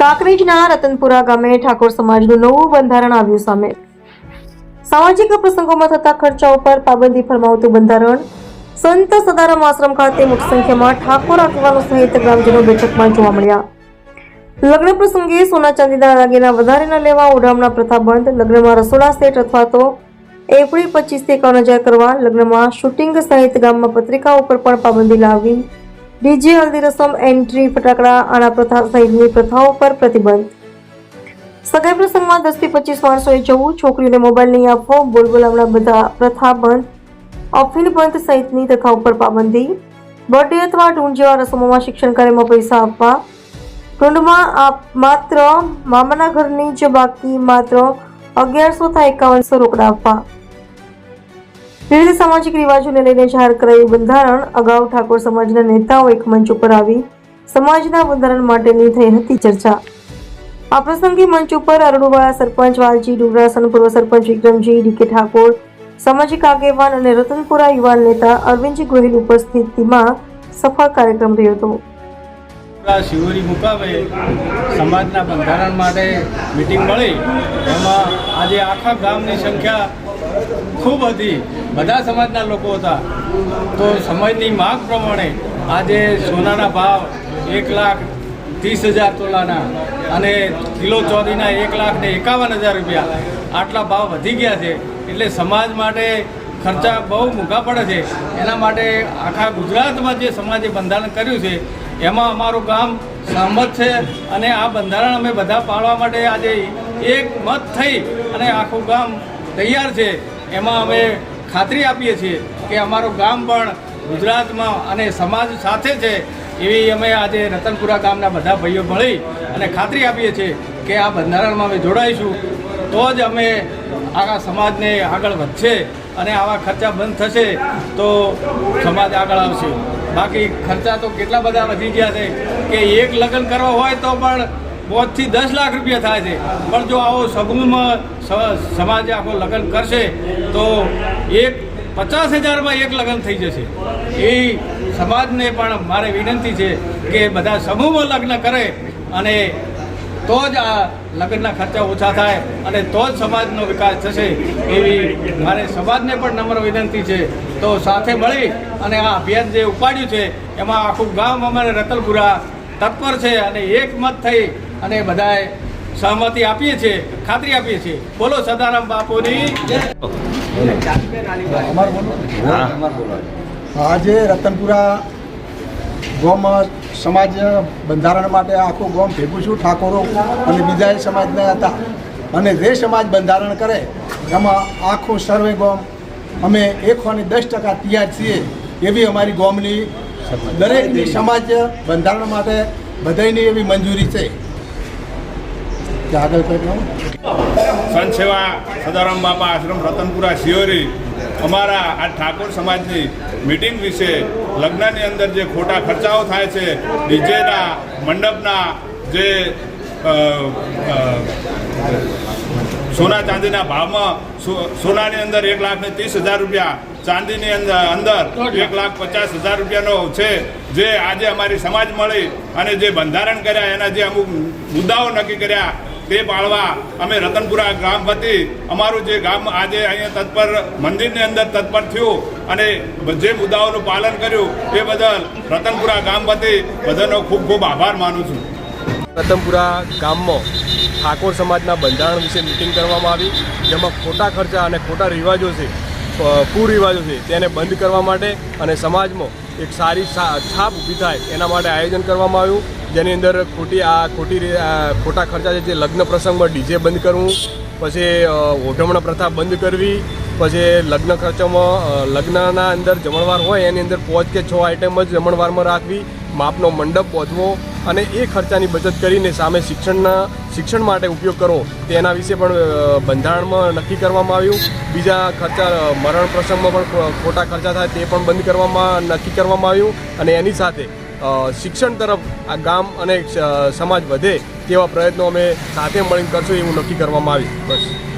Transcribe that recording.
કાંકરેજના રતનપુરા ગામે ઠાકોર સમાજનું નવું બંધારણ આવ્યું સામે. સામાજિક પ્રસંગોમાં થતા ખર્ચા ઉપર પાબંદી ફરમાવતું બંધારણ. સંત સદારામ આશ્રમ ખાતે મોટી સંખ્યામાં ઠાકોર આગેવાનો સહિત ગ્રામજનો બેઠકમાં જોવા મળ્યા. લગ્ન પ્રસંગે સોના ચાંદીના દાગીના વધારે ન લેવા ઉડામણા પ્રથા બંધ. લગ્નમાં રસોડા સેટ અથવા તો એપ્રિલ પચીસથી એકાવન હજાર કરવા લગ્નમાં શૂટિંગ સહિત ગામમાં પત્રિકા ઉપર પણ પાબંદી લાવવી ડીજે હલ્દી રસમ એન્ટ્રી, ફટાકડા આણા પ્રથા સહિતની પ્રથાઓ પર પ્રતિબંધ. સગાઈ પ્રસંગમાં દસથી પચીસ માણસોએ જવું, છોકરીઓને મોબાઈલ નહીં આપવો બોલબોલામણા બધા પ્રથા બંધ. અફીણ બંધ સહિતની પ્રથા ઉપર પાબંદી. બર્થડે અથવા ઢૂંઢ જેવા રસમોમાં શિક્ષણ કાર્યમાં પૈસા આપવા. ઢૂંઢમાં આપ માત્ર મામાના ઘરની જ બાકી માત્ર અગિયારસો થી એકાવનસો રોકડા આપવા. વિવિધ સામાજિક રિવાજોને લઈને જાહેર કરાયું બંધારણ. અગાઉ ઠાકોર સમાજના નેતાઓ એક મંચ ઉપર આવી સમાજના બંધારણ માટેની થઈ હતી ચર્ચા. આ પ્રસંગે મંચ ઉપર અરડુવાળા સરપંચ વાલજી ડુંગરાસન પૂર્વ સરપંચ વિક્રમજી ડીકે ઠાકોર, સામાજિક આગેવાન અને રતનપુરા યુવાન નેતા અરવિંદજી ગોહિલ ઉપસ્થિતિમાં સફળ કાર્યક્રમ રહ્યો હતો. શિવરી મુકામે સમાજના બંધારણ માટે મિટિંગ મળી. એમાં આજે આખા ગામની સંખ્યા ખૂબ હતી. બધા સમાજના લોકો હતા. તો સમયની માંગ પ્રમાણે આજે સોનાના ભાવ એક લાખ ત્રીસ હજાર તોલાના અને કિલો ચોરીના એક લાખ ને એકાવન હજાર રૂપિયા આટલા ભાવ વધી ગયા છે. એટલે સમાજ માટે ખર્ચા બહુ મોંઘા પડે છે. એના માટે આખા ગુજરાતમાં જે સમાજે બંધારણ કર્યું છે, એમાં અમારું ગામ સહમત છે અને આ બંધારણ અમે બધા પાળવા માટે આજે એક મત થઈ અને આખું ગામ તૈયાર છે. એમાં અમે ખાતરી આપીએ છીએ કે અમારું ગામ પણ ગુજરાતમાં અને સમાજ સાથે છે એવી અમે આજે રતનપુરા ગામના બધા ભાઈઓ મળી અને ખાતરી આપીએ છીએ કે આ બંધારણમાં અમે જોડાઈશું. તો જ અમે આખા સમાજને આગળ વધશે અને આવા ખર્ચા બંધ થશે તો સમાજ આગળ આવશે. બાકી ખર્ચા તો કેટલા બધા વધી ગયા છે. કે એક લગ્ન કરવા હોય તો પણ પાંચથી દસ લાખ રૂપિયા થાય છે. પણ જો આવો સમૂહમાં સ- સમાજ આખો લગ્ન કરશે, તો એક પચાસ હજારમાં એક લગ્ન થઈ જશે. એ સમાજને પણ મારે વિનંતી છે કે બધા સમૂહમાં લગ્ન કરે અને તો જ આ લગ્નના ખર્ચા ઓછા થાય અને તો જ સમાજનો વિકાસ થશે એવી મારે સમાજને પણ નમ્ર વિનંતી છે. તો સાથે મળી અને આ અભિયાન જે ઉપાડ્યું છે, એમાં આખું ગામ અમારે રતલપુરા તત્પર છે અને એકમત થઈ અને બધાએ સહમતિ આપીએ છીએ, ખાતરી આપીએ છીએ. બોલો સદારામ બાપુની. આજે રતનપુરા ગામમાં સમાજ બંધારણ માટે આખું ગોમ ભેગું છું, ઠાકોરો અને બીજા સમાજના હતા. અને જે સમાજ બંધારણ કરે, એમાં આખું સર્વે ગોમ, અમે એકસો ને દસ ટકા તૈયાર છીએ એવી અમારી ગોમની દરેકની સમાજ બંધારણ માટે બધાની એવી મંજૂરી છે. કે આગળ કંઈ સંત સેવા સદારામ બાપા આશ્રમ રતનપુરા શિયોરી અમારા આ ઠાકોર સમાજની મિટિંગ વિશે લગ્નની અંદર જે ખોટા ખર્ચાઓ થાય છે, ડીજેના, મંડપના જે સોના ચાંદીના ભાવમાં સોનાની અંદર એક લાખ ને ત્રીસ હજાર રૂપિયા, ચાંદીની અંદર અંદર એક લાખ પચાસ હજાર રૂપિયાનો છે, જે આજે અમારી સમાજ મળી અને જે બંધારણ કર્યા, એના જે અમુક મુદ્દાઓ નક્કી કર્યા તે પાળવા અમે રતનપુરા ગામ વતી અમારું જે ગામ આજે અહીંયા તત્પર મંદિરની અંદર તત્પર થયું અને જે મુદ્દાઓનું પાલન કર્યું એ બદલ રતનપુરા ગામ વતી બધાનો ખૂબ ખૂબ આભાર માનું છું. રતનપુરા ગામમાં ઠાકોર સમાજના બંધારણ વિશે મિટિંગ કરવામાં આવી, જેમાં ખોટા ખર્ચા અને ખોટા રિવાજો છે કુરિવાજો છે, તેને બંધ કરવા માટે અને સમાજમાં એક સારી છાપ ઊભી થાય એના માટે આયોજન કરવામાં આવ્યું. જેની અંદર ખોટી આ ખોટી ખોટા ખર્ચા છે, જે લગ્ન પ્રસંગમાં ડીજે બંધ કરવું, પછી ઓઢમણ પ્રથા બંધ કરવી, પછી લગ્ન ખર્ચામાં લગ્નના અંદર જમણવાર હોય, એની અંદર પાંચ કે છ આઈટમ જ જમણવારમાં રાખવી, માપનો મંડપ પહોંચવો અને એ ખર્ચાની બચત કરીને સામે શિક્ષણના, શિક્ષણ માટે ઉપયોગ કરવો તેના વિશે પણ બંધારણમાં નક્કી કરવામાં આવ્યું. બીજા ખર્ચા મરણ પ્રસંગમાં પણ ખોટા ખર્ચા થાય તે પણ બંધ કરવામાં, નક્કી કરવામાં આવ્યું. અને એની સાથે શિક્ષણ તરફ આ ગામ અને સમાજ વધે તેવા પ્રયત્નો અમે સાથે મળીને કરશું એવું નક્કી કરવામાં આવ્યું. બસ.